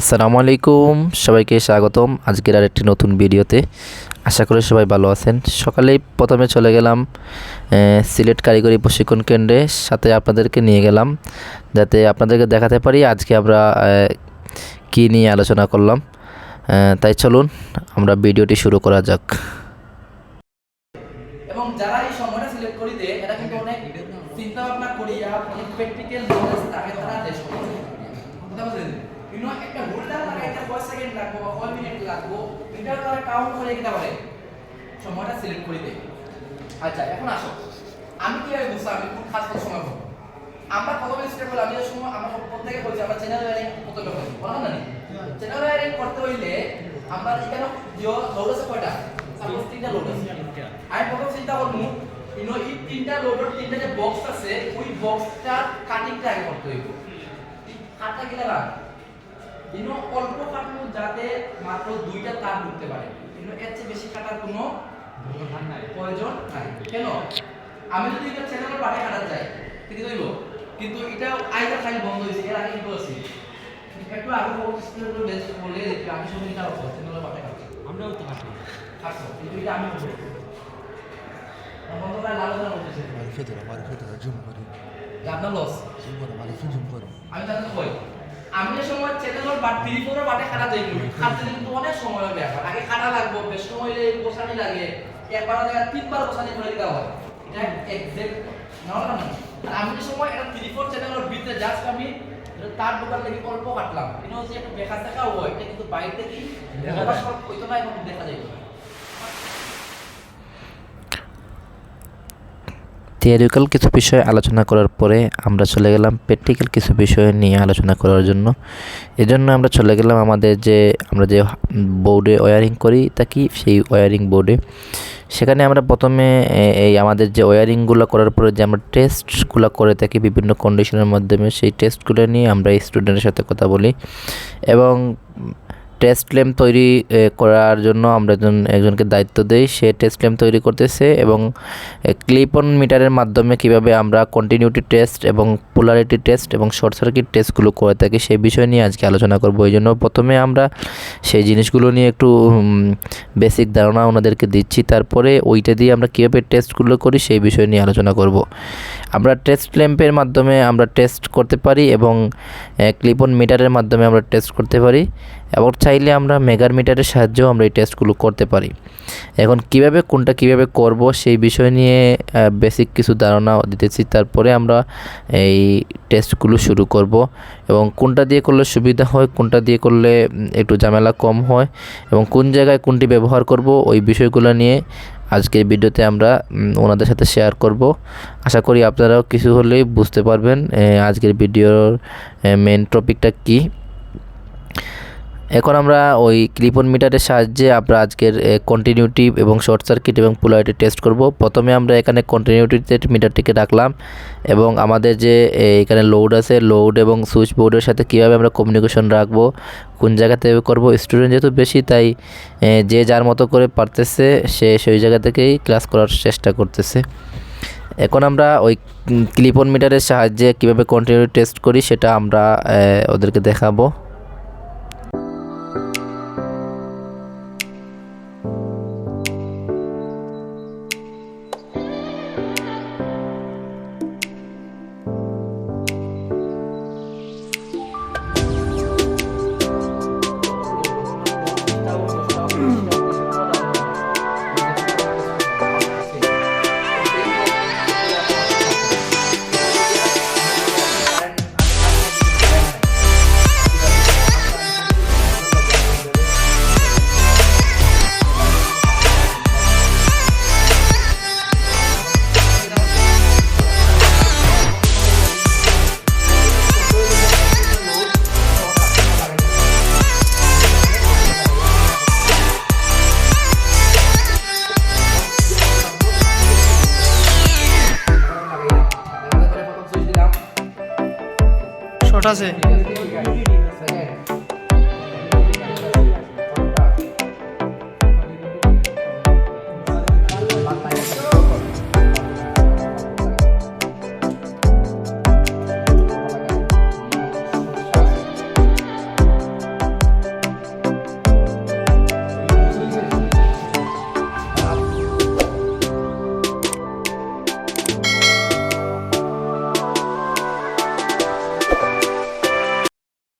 আসসালামু আলাইকুম, সবাইকে স্বাগতম আজকের আরেকটি নতুন ভিডিওতে। আশা করি সবাই ভালো আছেন। সকালেই প্রথমে চলে গেলাম সিলেট কারিগরি প্রশিক্ষণ কেন্দ্রে। সাথে আপনাদেরকে নিয়ে গেলাম, যাতে আপনাদেরকে দেখাতে পারি আজকে আমরা কী নিয়ে আলোচনা করলাম। তাই চলুন, আমরা ভিডিওটি শুরু করা যাক। এবং যারা এই সময়টা সিলেক্ট করিতে এটা কিন্তু অনেক চিন্তা ভাবনা অনেক প্র্যাকটিক্যাল নলেজ থাকে তারা দেশ করে বুঝলেন ইনো একটা হোল্ডার লাগাইতে কয় সেকেন্ড লাগবো বা কয় মিনিট লাগবো এটা তারা কাউন্ট করে কিনা পারে সময়টা সিলেক্ট করিতে আচ্ছা এখন আসো। আমি কীভাবে বুঝলাম আমি কোন খাস সময় বলব আমরা প্রথমে স্টেপ হলো আমি সময় আমরা প্রত্যেকে বলছি, আমরা চ্যানেল ওয়ারিং প্রথমে বলছি বলা না চ্যানেল ওয়ারিং করতে হইলে আমরা এখানে জিও লোড কয়টা? সাপোজ তিনটা লোড আছে। আমি প্রথম চিন্তা করব ইনো এই তিনটা লোডের তিনটা যে বক্স আছে, ওই বক্সটার কাটিংটা আগে করতে হইব। কাটটা কিনা লাগ ইনো অল্প কাটবো যাতে মাত্র দুইটা তার ঢুকতে পারে ইনো এর চেয়ে বেশি কাটার কোনো প্রয়োজন নাই। কেন? আমি যদি এটা চ্যানেলের বাটে কাটা যাই ঠিক হইব কিন্তু এটা আইদার ফাইল বন্ধ হয়েছে এর আগে কিন্তু আছে একটু আগে স্টুডেন্ট বেস্ট বলে দেখি আমি শুধু এটা হতো চ্যানেলের বাটে কাটছি আমরাও তো কাটি কাটছো কিন্তু এটা আমি বলব। মারিফেতরা মারিফেতরা জুম করে। আপনার লস জুম করে মারিফেত জুম করে। আমি তাদের কই? আমি সময় চ্যানেলের বাট থ্রি ফোরের বাটে কাটা যাই কাটতে কিন্তু অনেক সময় ব্যাপার আগে কাটা লাগবে বেশ সময় হইলে বসানি লাগে। একবার দেখা তিনবার বসানি করে দিতে হয়। এটা এক্সাক্ট না না? আর আমি সময় এটা থ্রি ফোর চ্যানেলের ভিতরে জাস্ট আমি তার দোকান থেকে অল্প কাটলাম। কিন্তু যে একটা দেখা দেখা হয় এটা কিন্তু বাইরে থেকে দেখা দেখা যায়। হইতো না এবং দেখা যায় থিওরিক্যাল কিছু বিষয় আলোচনা করার পরে আমরা চলে গেলাম প্র্যাকটিক্যাল কিছু বিষয় নিয়ে আলোচনা করার জন্য। এজন্য আমরা চলে গেলাম আমাদের যে আমরা যে বোর্ডে ওয়ারিং করি থাকি সেই ওয়ারিং বোর্ডে সেখানে আমরা প্রথমে এই আমাদের যে ওয়ারিংগুলো করার পরে যে আমরা টেস্টগুলো করে থাকি বিভিন্ন কন্ডিশনের মাধ্যমে, সেই টেস্টগুলো নিয়ে আমরা স্টুডেন্টের সাথে কথা বলি। এবং টেস্ট ল্যাম্প তৈরি করার জন্য আমরা একজন, একজনকে দায়িত্ব দেই। সে টেস্ট ল্যাম্প তৈরি করতেছে এবং ক্লিপ অন মিটারের মাধ্যমে কীভাবে আমরা কন্টিনিউটি টেস্ট এবং পোলারিটি টেস্ট এবং শর্ট সার্কিট টেস্টগুলো করে থাকি সেই বিষয় নিয়ে আজকে আলোচনা করব। এই জন্য প্রথমে আমরা সেই জিনিসগুলো নিয়ে একটু বেসিক ধারণা ওনাদেরকে দিচ্ছি। তারপরে ওইটা দিয়ে আমরা কীভাবে টেস্টগুলো করি সেই বিষয় নিয়ে আলোচনা করব। আমরা টেস্ট ল্যাম্পের মাধ্যমে আমরা টেস্ট করতে পারি এবং ক্লিপ অন মিটারের মাধ্যমে আমরা টেস্ট করতে পারি। এবং চাইলে আমরা মেগার মিটারের সাহায্যেও আমরা এই টেস্টগুলো করতে পারি। এখন কীভাবে, কোনটা কীভাবে করব সেই বিষয় নিয়ে বেসিক কিছু ধারণা দিতেছি। তারপরে আমরা এই টেস্টগুলো শুরু করব এবং কোনটা দিয়ে করলে সুবিধা হয়, কোনটা দিয়ে করলে একটু ঝামেলা কম হয় এবং কোন জায়গায় কোনটি ব্যবহার করব ওই বিষয়গুলো নিয়ে আজকের ভিডিওতে আমরা ওনাদের সাথে শেয়ার করব। আশা করি আপনারাও কিছু হলেই বুঝতে পারবেন আজকের ভিডিওর মেন টপিকটা কী। এখন আমরা ওই ক্লিপন মিটারের সাহায্যে আমরা আজকের কন্টিনিউটি এবং শর্ট সার্কিট এবং পোলারিটি টেস্ট করব। প্রথমে আমরা এখানে কন্টিনিউটিতে মিটারটিকে রাখলাম এবং আমাদের যে এখানে লোড আছে লোড এবং সুইচ বোর্ডের সাথে কীভাবে আমরা কমিউনিকেশন রাখব, কোন জায়গাতে করব স্টুডেন্ট যেহেতু বেশি তাই যে যার মতো করে পারতেছে, সে সেই জায়গা থেকেই ক্লাস করার চেষ্টা করতেছে। এখন আমরা ওই ক্লিপন মিটারের সাহায্যে কীভাবে কন্টিনিউ টেস্ট করি সেটা আমরা ওদেরকে দেখাবো। প্রথম সুইচ fazer.